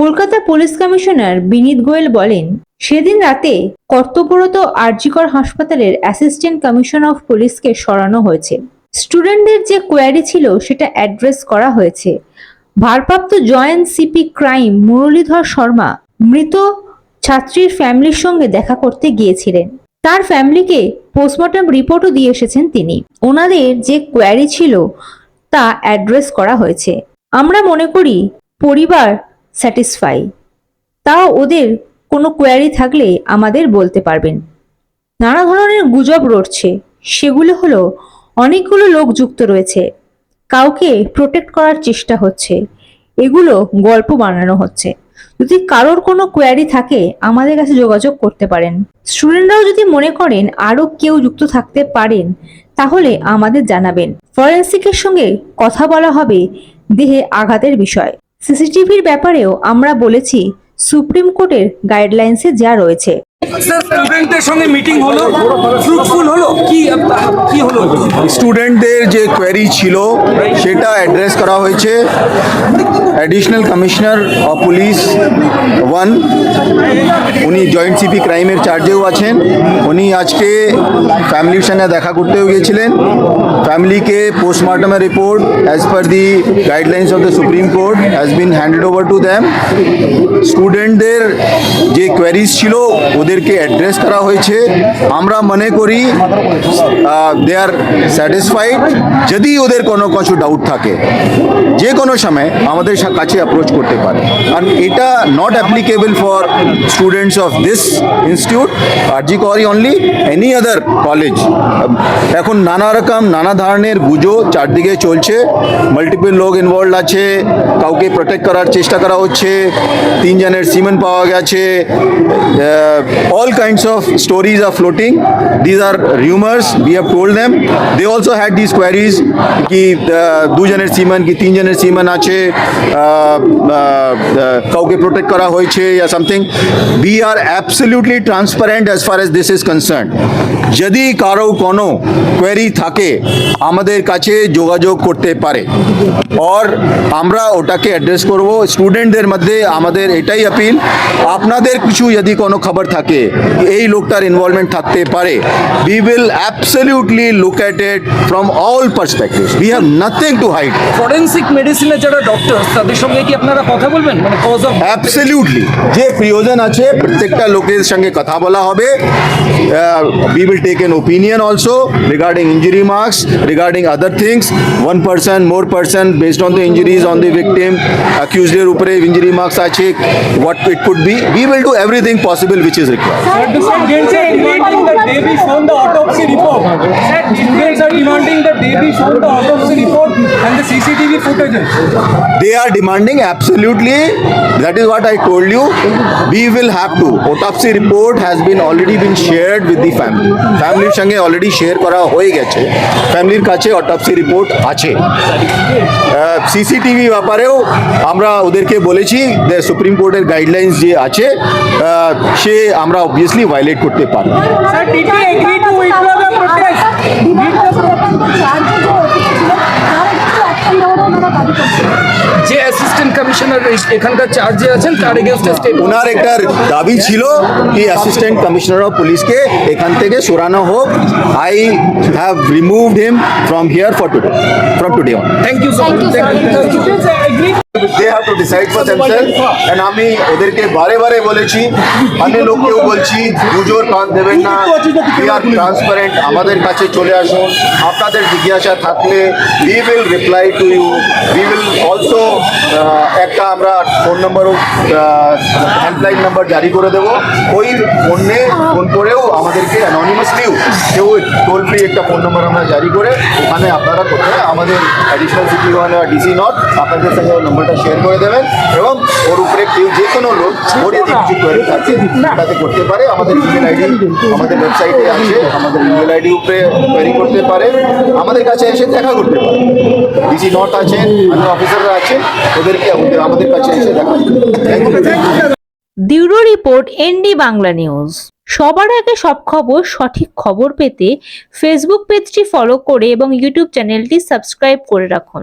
Kolkata police commissioner Vineet Goyal বলেন, সেদিন রাতে কর্তব্যরত আরজিকর হাসপাতালের অ্যাসিস্ট্যান্ট কমিশন অফ পুলিশকে সরানো হয়েছে। স্টুডেন্টদের যে কোয়ারি ছিল সেটা অ্যাড্রেস করা হয়েছে। ভারপ্রাপ্ত joint CP crime Muralidhar Sharma মৃত ছাত্রীর ফ্যামিলির সঙ্গে দেখা করতে গিয়েছিলেন। তার ফ্যামিলিকে পোস্টমর্টম রিপোর্টও দিয়ে এসেছেন তিনি। ওনাদের যে কোয়ারি ছিল তা অ্যাড্রেস করা হয়েছে। আমরা মনে করি, পরিবার স্যাটিসফাই। তাও ওদের কোনো কোয়ারি থাকলে আমাদের বলতে পারবেন। নানা ধরনের গুজব রটছে। সেগুলো হলো, অনেকগুলো লোক যুক্ত রয়েছে। কাউকে প্রোটেক্ট করার চেষ্টা হচ্ছে। এগুলো গল্প বানানো হচ্ছে। যদি কারোর কোনো কোয়ারি থাকে, আমাদের কাছে যোগাযোগ করতে পারেন। স্টুডেন্টরাও যদি মনে করেন আরও কেউ যুক্ত থাকতে পারেন, তাহলে আমাদের জানাবেন। ফরেন্সিকের সঙ্গে কথা বলা হবে দেহে আঘাতের বিষয়। সিসিটিভির ব্যাপারেও আমরা বলেছি সুপ্রিম কোর্টের গাইডলাইন্সে যা রয়েছে। স্টুডেন্টদের সঙ্গে মিটিং হলো? ফ্রুটফুল হলো? কি কি হলো? স্টুডেন্টদের যে কোয়েরি ছিল সেটা অ্যাড্রেস করা হয়েছে। Additional commissioner of police one উনি জয়েন্ট সিপি ক্রাইমের চার্জেও আছেন। উনি আজকে ফ্যামিলির সঙ্গে দেখা করতেও গিয়েছিলেন। ফ্যামিলিকে পোস্টমর্টমের report as per the guidelines of the supreme court has been handed over to them স্টুডেন্টদের যে কোয়ারিজ ছিল ওদেরকে অ্যাড্রেস করা হয়েছে। আমরা মনে করি দে আর স্যাটিসফাইড যদি ওদের কোনো, কিছু ডাউট থাকে, যে কোনো সময় আমাদের কাছে অ্যাপ্রোচ করতে পারে। কারণ এটা not applicable for students of this institute R G Kar only any other college এখন নানা রকম, নানা ধরনের গুজো চারদিকে চলছে। মাল্টিপল লোক ইনভলভ আছে, কাউকে প্রোটেক্ট করার চেষ্টা করা হচ্ছে, তিনজনের সিমেন্ট পাওয়া গেছে all kinds of stories are floating these are rumours we have told them they also had this queries কি আহ, দুজনের সিমেন্ট কি তিনজনের সিমেন্ট আছে আহ, আহ, আহ, কাউকে প্রোটেক্ট করা হয়েছে या something we are absolutely transparent as far as this is concern যদি কারো কোনো কোয়েরি থাকে আমাদের কাছে যোগাযোগ করতে পারে और আমরা ওটাকে অ্যাড্রেস করব স্টুডেন্টদের মধ্যে আমাদের এটাই অ্যাপিল আপনাদের কিছু যদি কোনো খবর থাকে এই লোকটার ইনভলভমেন্ট থাকতে পারে। We will absolutely look at it from all perspective we have nothing to hide forensic মেডিসিনের যারা ডক্টর তাদের সঙ্গে কি আপনারা কথা বলবেন? মানে কজ অফ অ্যাবসলিউটলি যে প্রিয়জন আছে প্রত্যেকটা লোকের সঙ্গে কথা বলা হবে। We will take an opinion also regarding injury marks regarding other things one person more person based on the injuries on the victim অ্যাকিউজডের উপরে ইঞ্জুরি মার্কস আছে what it could be we will do everything possible which is required Sir, the Students are demanding that they be shown the autopsy report. Sir, Students are demanding that they be shown the autopsy report and the CCTV footage. they are demanding absolutely that is what i told you we will have to autopsy report has been already been shared with the family ফ্যামিলির সঙ্গে already share করা হয়ে গেছে ফ্যামিলির কাছে autopsy report আছে CCTV ব্যাপারেও আমরা ওদেরকে বলেছি সুপ্রিম কোর্টের গাইডলাইন্স যে আছে সে আমরা অবভিয়াসলি ভায়োলেট করতে পারি? যে অ্যাসিস্ট্যান্ট কমিশনার এখানকার চার্জে আছেন তার এগেনস্টে স্টেপ ওনার একটা দাবি ছিল কি অ্যাসিস্ট্যান্ট কমিশনার অফ পুলিশকে এখান থেকে সরানো হোক। I have removed him from here for today from today on thank you. Students agree they have to decide for themselves and আমি ওদেরকে বারে বারে বলেছি, অন্য লোককেও বলছি গুজোর কান দেবেন না উই আর ট্রান্সপারেন্ট আমাদের কাছে চলে আসুন। আপনাদের জিজ্ঞাসা থাকলে we will reply to you we will also একটা আমরা ফোন নম্বরও হেল্পলাইন নাম্বার জারি করে দেবো। ওই ফোনে ফোন করেও আমাদেরকে অ্যাননিমাসলিও কেউ টোল ফ্রি একটা ফোন নম্বর আমরা জারি করে, ওখানে আপনারা কোথায়? আমাদের additional city one DC not আপনাদের সঙ্গে ওই নম্বরটা শেয়ার করে দেবেন এবং ওর উপরে কেউ যে কোনো লোক ওর যদি কিছু কোয়ারি থাকে তাতে করতে পারে। আমাদের ইমেল আইডি আমাদের ওয়েবসাইটে আছে আমাদের ইমেল আইডি উপরে কোয়ারি করতে পারে। আমাদের কাছে এসে দেখা করতে পারে। ডিসি নট আছেন অন্য অফিসাররা আছেন ওদেরকে আমাদের- আমাদের কাছে এসে দেখা করতে bureau report ND Bangla news. সবার আগে সব খবর সঠিক খবর পেতে ফেসবুক পেজটি ফলো করে এবং ইউটিউব চ্যানেলটি সাবস্ক্রাইব করে রাখুন।